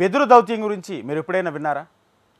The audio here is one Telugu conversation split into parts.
వెదురు దౌత్యం గురించి మీరు ఎప్పుడైనా విన్నారా?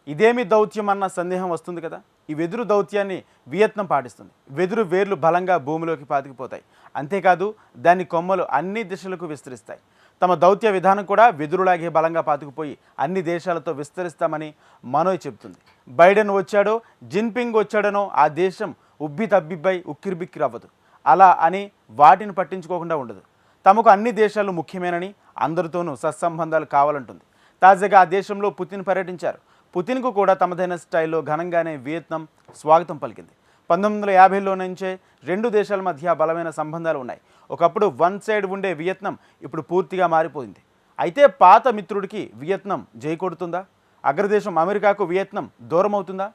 ఇదేమి దౌత్యం అన్న సందేహం వస్తుంది కదా? ఈ వెదురు దౌత్యాన్ని వియత్నం పాటిస్తుంది. వెదురు వేర్లు బలంగా భూమిలోకి పాతికిపోతాయి. అంతేకాదు దాని కొమ్మలు అన్ని దిశలకు విస్తరిస్తాయి. తమ దౌత్య విధానం కూడా వెదురులాగే బలంగా పాతుకుపోయి అన్ని దేశాలతో విస్తరిస్తామని మనోయ్ చెబుతుంది. బైడెన్ వచ్చాడో జిన్పింగ్ వచ్చాడనో ఆ దేశం ఉబ్బి తబ్బిబ్బై ఉక్కిరిబిక్కిరి అవ్వదు. అలా అని వాటిని పట్టించుకోకుండా ఉండదు. తమకు అన్ని దేశాలు ముఖ్యమేనని అందరితోనూ సత్సంబంధాలు కావాలంటుంది. తాజాగా ఆ దేశంలో పుతిన్ పర్యటించారు. పుతిన్కు కూడా తమదైన స్టైల్లో ఘనంగానే వియత్నాం స్వాగతం పలికింది. పంతొమ్మిది వందల యాభైలో నుంచే రెండు దేశాల మధ్య బలమైన సంబంధాలు ఉన్నాయి. ఒకప్పుడు వన్ సైడ్ ఉండే వియత్నాం ఇప్పుడు పూర్తిగా మారిపోయింది. అయితే పాత మిత్రుడికి వియత్నాం జై కొడుతుందా? అగ్రదేశం అమెరికాకు వియత్నాం దూరం అవుతుందా?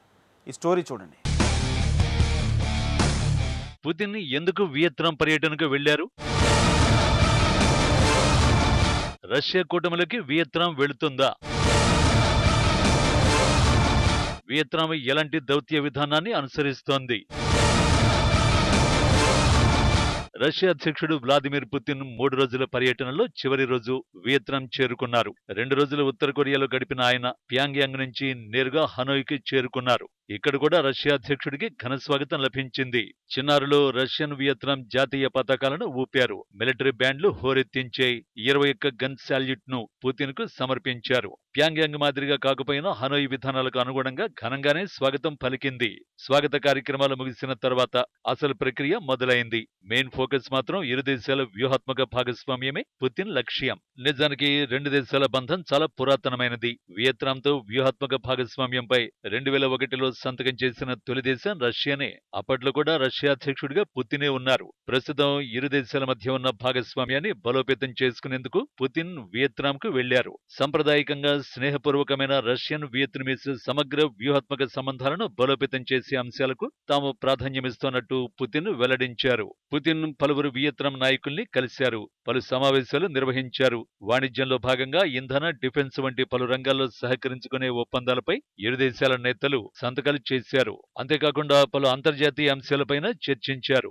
ఈ స్టోరీ చూడండి. పుతిన్ ఎందుకు వియత్నాం పర్యటనకు వెళ్ళారు రష్యా కూటమిలోకి వియత్నాం వెళుతుందా? వియత్నాం ఎలాంటి దౌత్య విధానాన్ని అనుసరిస్తోంది? రష్యా అధ్యక్షుడు వ్లాదిమిర్ పుతిన్ మూడు రోజుల పర్యటనలో చివరి రోజు వియత్నాం చేరుకున్నారు. రెండు రోజులు ఉత్తర కొరియాలో గడిపిన ఆయన ప్యాంగ్యాంగ్ నుంచి నేరుగా హనోయ్కి చేరుకున్నారు. ఇక్కడ కూడా రష్యా అధ్యక్షుడికి ఘన స్వాగతం లభించింది. చిన్నారులు రష్యన్ వియత్నాం జాతీయ పతాకాలను ఊపారు. మిలిటరీ బ్యాండ్లు హోరెత్తించే ఇరవై ఒక్క గన్ శాల్యూట్ను పుతిన్కు సమర్పించారు. ప్యాంగ్యాంగ్ మాదిరిగా కాకపోయినా హనోయ్ విధానాలకు అనుగుణంగా ఘనంగానే స్వాగతం పలికింది. స్వాగత కార్యక్రమాలు ముగిసిన తర్వాత అసలు ప్రక్రియ మొదలైంది. మెయిన్ ఫోకస్ మాత్రం ఇరు దేశాల వ్యూహాత్మక భాగస్వామ్యమే పుతిన్ లక్ష్యం. నిజానికి రెండు దేశాల బంధం చాలా పురాతనమైనది. వియత్నాంతో వ్యూహాత్మక భాగస్వామ్యంపై రెండు వేల ఒకటిలో సంతకం చేసిన తొలి దేశం రష్యానే. అప్పట్లో కూడా రష్యా అధ్యక్షుడిగా పుతినే ఉన్నారు. ప్రస్తుతం ఇరు దేశాల మధ్య ఉన్న భాగస్వామ్యాన్ని బలోపేతం చేసుకునేందుకు పుతిన్ వియత్నాంకు వెళ్ళారు సంప్రదాయకంగా స్నేహపూర్వకమైన రష్యన్ వియత్నమీస్ సమగ్ర వ్యూహాత్మక సంబంధాలను బలోపేతం చేసే అంశాలకు తాము ప్రాధాన్యమిస్తోన్నట్టు పుతిన్ వెల్లడించారు. పుతిన్ పలువురు వియత్నాం నాయకుల్ని కలిశారు. పలు సమావేశాలు నిర్వహించారు. వాణిజ్యంలో భాగంగా ఇంధన డిఫెన్స్ వంటి పలు రంగాల్లో సహకరించుకునే ఒప్పందాలపై ఇరు దేశాల నేతలు సంతకాలు చేశారు. అంతేకాకుండా పలు అంతర్జాతీయ అంశాలపైన చర్చించారు.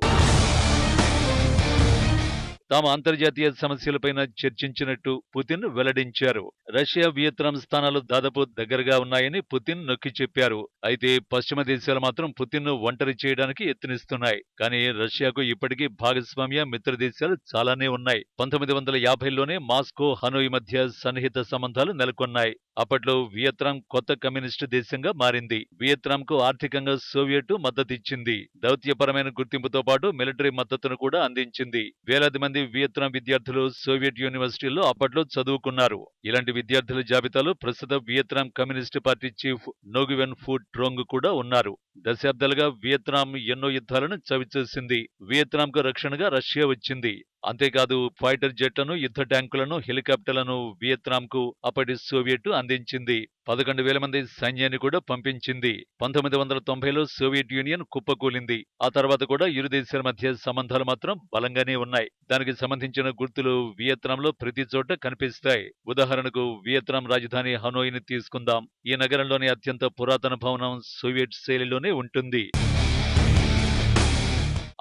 తాము అంతర్జాతీయ సమస్యలపైన చర్చించినట్టు పుతిన్ వెల్లడించారు. రష్యా వియత్నాం స్థానాలు దాదాపు దగ్గరగా ఉన్నాయని పుతిన్ నొక్కి చెప్పారు. అయితే పశ్చిమ దేశాలు మాత్రం పుతిన్ను ఒంటరి చేయడానికి యత్నిస్తున్నాయి. కానీ రష్యాకు ఇప్పటికీ భాగస్వామ్య మిత్ర దేశాలు చాలానే ఉన్నాయి. పంతొమ్మిది వందల యాభైలోనే మాస్కో హనోయ్ మధ్య సన్నిహిత సంబంధాలు నెలకొన్నాయి. అప్పట్లో వియత్నాం కొత్త కమ్యూనిస్టు దేశంగా మారింది. వియత్నాంకు ఆర్థికంగా సోవియట్ మద్దతిచ్చింది. దౌత్యపరమైన గుర్తింపుతో పాటు మిలిటరీ మద్దతును కూడా అందించింది. వేలాది మంది వియత్నాం విద్యార్థులు సోవియట్ యూనివర్సిటీల్లో అప్పట్లో చదువుకున్నారు. ఇలాంటి విద్యార్థుల జాబితాలో ప్రస్తుత Vietnam communist party chief Nguyen Phu Trong కూడా ఉన్నారు. దశాబ్దాలుగా వియత్నాం ఎన్నో యుద్ధాలను చవిచూసింది. వియత్నాంకు రక్షణగా రష్యా వచ్చింది. అంతేకాదు ఫైటర్ జెట్లను యుద్ధ ట్యాంకులను హెలికాప్టర్లను వియత్నాంకు అప్పటి సోవియట్ అందించింది. పదకొండు వేల మంది సైన్యాన్ని కూడా పంపించింది. పంతొమ్మిది వందల తొంభైలో సోవియట్ యూనియన్ కుప్పకూలింది. ఆ తర్వాత కూడా ఇరు దేశాల మధ్య సంబంధాలు మాత్రం బలంగానే ఉన్నాయి. దానికి సంబంధించిన గుర్తులు వియత్నాంలో ప్రతి చోట కనిపిస్తాయి. ఉదాహరణకు వియత్నాం రాజధాని హనోయిని తీసుకుందాం. ఈ నగరంలోని అత్యంత పురాతన భవనం సోవియట్ శైలిలోనే ఉంటుంది.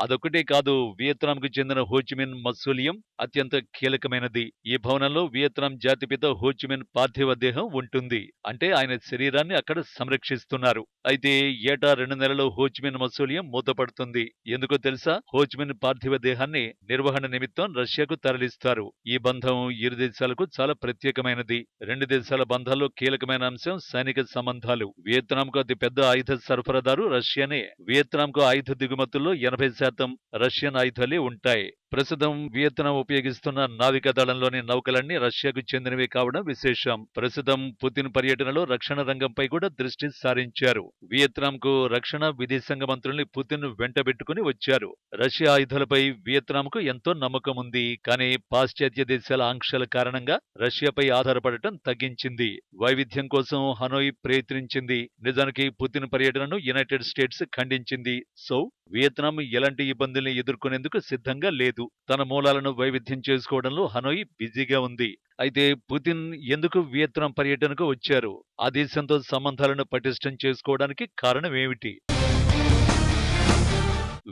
అదొకటే కాదు వియత్నాంకు చెందిన హోచిమిన్ మత్సూలియం అత్యంత కీలకమైనది. ఈ భవనంలో వియత్నాం జాతిపిత హోచిమిన్ పార్థివ దేహం ఉంటుంది. అంటే ఆయన శరీరాన్ని అక్కడ సంరక్షిస్తున్నారు. అయితే ఏటా రెండు నెలలు హోచిమిన్ మత్సూలియం మూతపడుతుంది. ఎందుకో తెలుసా? హోచిమిన్ పార్థివ దేహాన్ని నిర్వహణ నిమిత్తం రష్యాకు తరలిస్తారు. ఈ బంధం ఇరు దేశాలకు చాలా ప్రత్యేకమైనది. రెండు దేశాల బంధాల్లో కీలకమైన అంశం సైనిక సంబంధాలు. వియత్నాంకు అతి పెద్ద ఆయుధ సరఫరాదారు రష్యానే. వియత్నాంకు ఆయుధ దిగుమతుల్లో ఎనభై శాతం రష్యన్ ఆయుధాలే ఉంటాయి ప్రస్తుతం వియత్నాం ఉపయోగిస్తున్న నావికా దళంలోని నౌకలన్నీ రష్యాకు చెందినవి కావడం విశేషం. ప్రస్తుతం పుతిన్ పర్యటనలో రక్షణ రంగంపై కూడా దృష్టి సారించారు. వియత్నాంకు రక్షణ విదేశాంగ మంత్రుల్ని పుతిన్ వెంటబెట్టుకుని వచ్చారు. రష్యా ఆయుధాలపై వియత్నాంకు ఎంతో నమ్మకం ఉంది కానీ పాశ్చాత్య దేశాల ఆంక్షల కారణంగా రష్యాపై ఆధారపడటం తగ్గించింది. వైవిధ్యం కోసం హనోయ్ ప్రయత్నించింది. నిజానికి పుతిన్ పర్యటనను యునైటెడ్ స్టేట్స్ ఖండించింది. సో వియత్నాం ఎలాంటి ఇబ్బందుల్ని ఎదుర్కొనేందుకు సిద్ధంగా లేదు. తన మూలాలను వైవిధ్యం చేసుకోవడంలో హనోయ్ బిజీగా ఉంది. అయితే పుతిన్ ఎందుకు వియత్నాం పర్యటనకు వచ్చారు? ఆ దేశంతో సంబంధాలను పటిష్టం చేసుకోవడానికి కారణం ఏమిటి?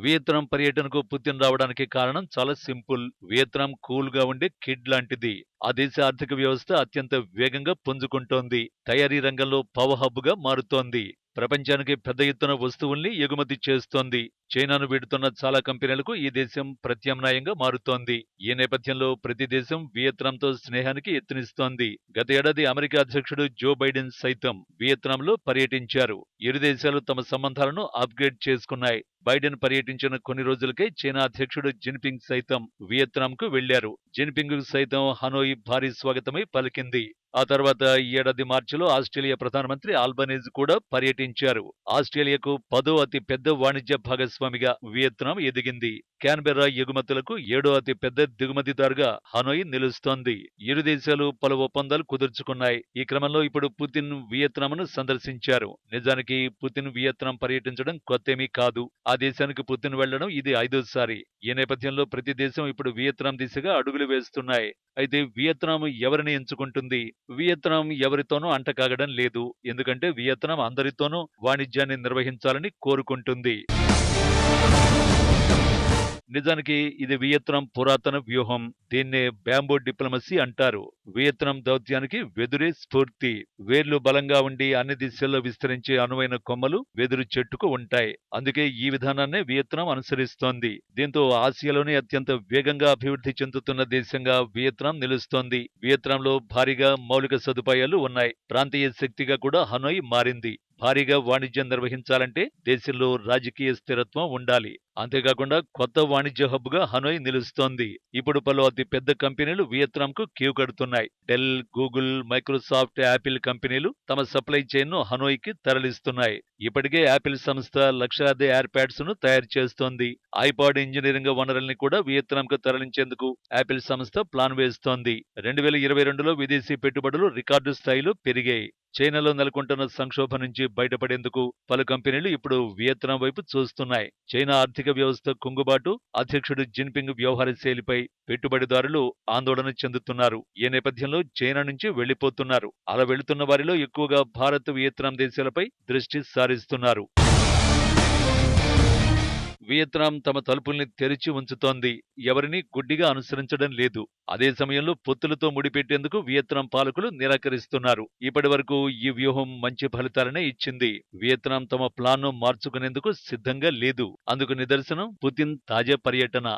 వియత్నాం పర్యటనకు పుతిన్ రావడానికి కారణం చాలా సింపుల్. వియత్నాం కూల్గా ఉండే కిడ్ లాంటిది. ఆ దేశ ఆర్థిక వ్యవస్థ అత్యంత వేగంగా పుంజుకుంటోంది. తయారీ రంగంలో పవర్ హబ్గా మారుతోంది. ప్రపంచానికి పెద్ద ఎత్తున వస్తువుల్ని ఎగుమతి చేస్తోంది. చైనాను వీడుతున్న చాలా కంపెనీలకు ఈ దేశం ప్రత్యామ్నాయంగా మారుతోంది. ఈ నేపథ్యంలో ప్రతి దేశం వియత్నాంతో స్నేహానికి ఎత్తునిస్తోంది గత ఏడాది అమెరికా అధ్యక్షుడు జో బైడెన్ సైతం వియత్నాంలో పర్యటించారు. ఇరు దేశాలు తమ సంబంధాలను అప్గ్రేడ్ చేసుకున్నాయి. బైడెన్ పర్యటించిన కొన్ని రోజులకే చైనా అధ్యక్షుడు జిన్పింగ్ సైతం వియత్నాంకు వెళ్ళారు జిన్పింగ్ సైతం హనోయి భారీ స్వాగతమై పలికింది. ఆ తర్వాత ఈ ఏడాది మార్చిలో ఆస్ట్రేలియా ప్రధానమంత్రి ఆల్బనీజ్ కూడా పర్యటించారు. ఆస్ట్రేలియాకు పదో అతి పెద్ద వాణిజ్య భాగస్వామిగా వియత్నాం ఎదిగింది. క్యాన్బెర్రా ఎగుమతులకు ఏడో అతి పెద్ద దిగుమతిదారుగా హనోయి నిలుస్తోంది. ఇరు దేశాలు పలు ఒప్పందాలు కుదుర్చుకున్నాయి. ఈ క్రమంలో ఇప్పుడు పుతిన్ వియత్నాంను సందర్శించారు. నిజానికి పుతిన్ వియత్నాం పర్యటించడం కొత్తేమీ కాదు. ఆ దేశానికి పుతిన్ వెళ్ళడం ఇది ఐదోసారి. ఈ నేపథ్యంలో ప్రతి దేశం ఇప్పుడు వియత్నాం దిశగా అడుగులు వేస్తున్నాయి. అయితే వియత్నాం ఎవరిని ఎంచుకుంటుంది? వియత్నాం ఎవరితోనూ అంటకాగడం లేదు. ఎందుకంటే వియత్నాం అందరితోనూ వాణిజ్యాన్ని నిర్వహించాలని కోరుకుంటుంది. నిజానికి ఇది వియత్నాం పురాతన వ్యూహం. దీన్నే బ్యాంబో డిప్లొమసీ అంటారు. వియత్నాం దౌత్యానికి వెదురే స్ఫూర్తి. వేర్లు బలంగా ఉండి అన్ని దిశల్లో విస్తరించే అనువైన కొమ్మలు వెదురు చెట్టుకు ఉంటాయి. అందుకే ఈ విధానాన్నే వియత్నాం అనుసరిస్తోంది. దీంతో ఆసియాలోనే అత్యంత వేగంగా అభివృద్ధి చెందుతున్న దేశంగా వియత్నాం నిలుస్తోంది. వియత్నాంలో భారీగా మౌలిక సదుపాయాలు ఉన్నాయి. ప్రాంతీయ శక్తిగా కూడా హనోయ్ మారింది. భారీగా వాణిజ్యం నిర్వహించాలంటే దేశంలో రాజకీయ స్థిరత్వం ఉండాలి. అంతేకాకుండా కొత్త వాణిజ్య హబ్గా హనోయ్ నిలుస్తోంది. ఇప్పుడు పలు అతి పెద్ద కంపెనీలు వియత్నాంకు క్యూ కడుతున్నాయి. డెల్ గూగుల్ మైక్రోసాఫ్ట్ యాపిల్ కంపెనీలు తమ సప్లై చైన్ను హనోయ్కి తరలిస్తున్నాయి. ఇప్పటికే యాపిల్ సంస్థ లక్షలాది ఎయిర్ ప్యాడ్స్ను తయారు చేస్తోంది. ఐపాడ్ ఇంజనీరింగ్ వనరుల్ని కూడా వియత్నాంకు తరలించేందుకు యాపిల్ సంస్థ ప్లాన్ వేస్తోంది. రెండు వేల ఇరవై రెండులో విదేశీ పెట్టుబడులు రికార్డు స్థాయిలో పెరిగాయి. చైనాలో నెలకొంటున్న సంక్షోభం నుంచి బయటపడేందుకు పలు కంపెనీలు ఇప్పుడు వియత్నాం వైపు చూస్తున్నాయి. చైనా ఆర్థిక వ్యవస్థ కుంగుబాటు అధ్యక్షుడు జిన్పింగ్ వ్యవహార శైలిపై పెట్టుబడిదారులు ఆందోళన చెందుతున్నారు. ఈ నేపథ్యంలో చైనా నుంచి వెళ్ళిపోతున్నారు అలా వెళుతున్న వారిలో ఎక్కువగా భారత్ వియత్నాం దేశాలపై దృష్టి సారిస్తున్నారు. వియత్నాం తమ తలుపుల్ని తెరిచి ఉంచుతోంది. ఎవరిని గుడ్డిగా అనుసరించడం లేదు. అదే సమయంలో పొత్తులతో ముడిపెట్టేందుకు వియత్నాం పాలకులు నిరాకరిస్తున్నారు. ఇప్పటి వరకు ఈ వ్యూహం మంచి ఫలితాలనే ఇచ్చింది. వియత్నాం తమ ప్లాన్ను మార్చుకునేందుకు సిద్ధంగా లేదు. అందుకు నిదర్శనం పుతిన్ తాజా పర్యటన.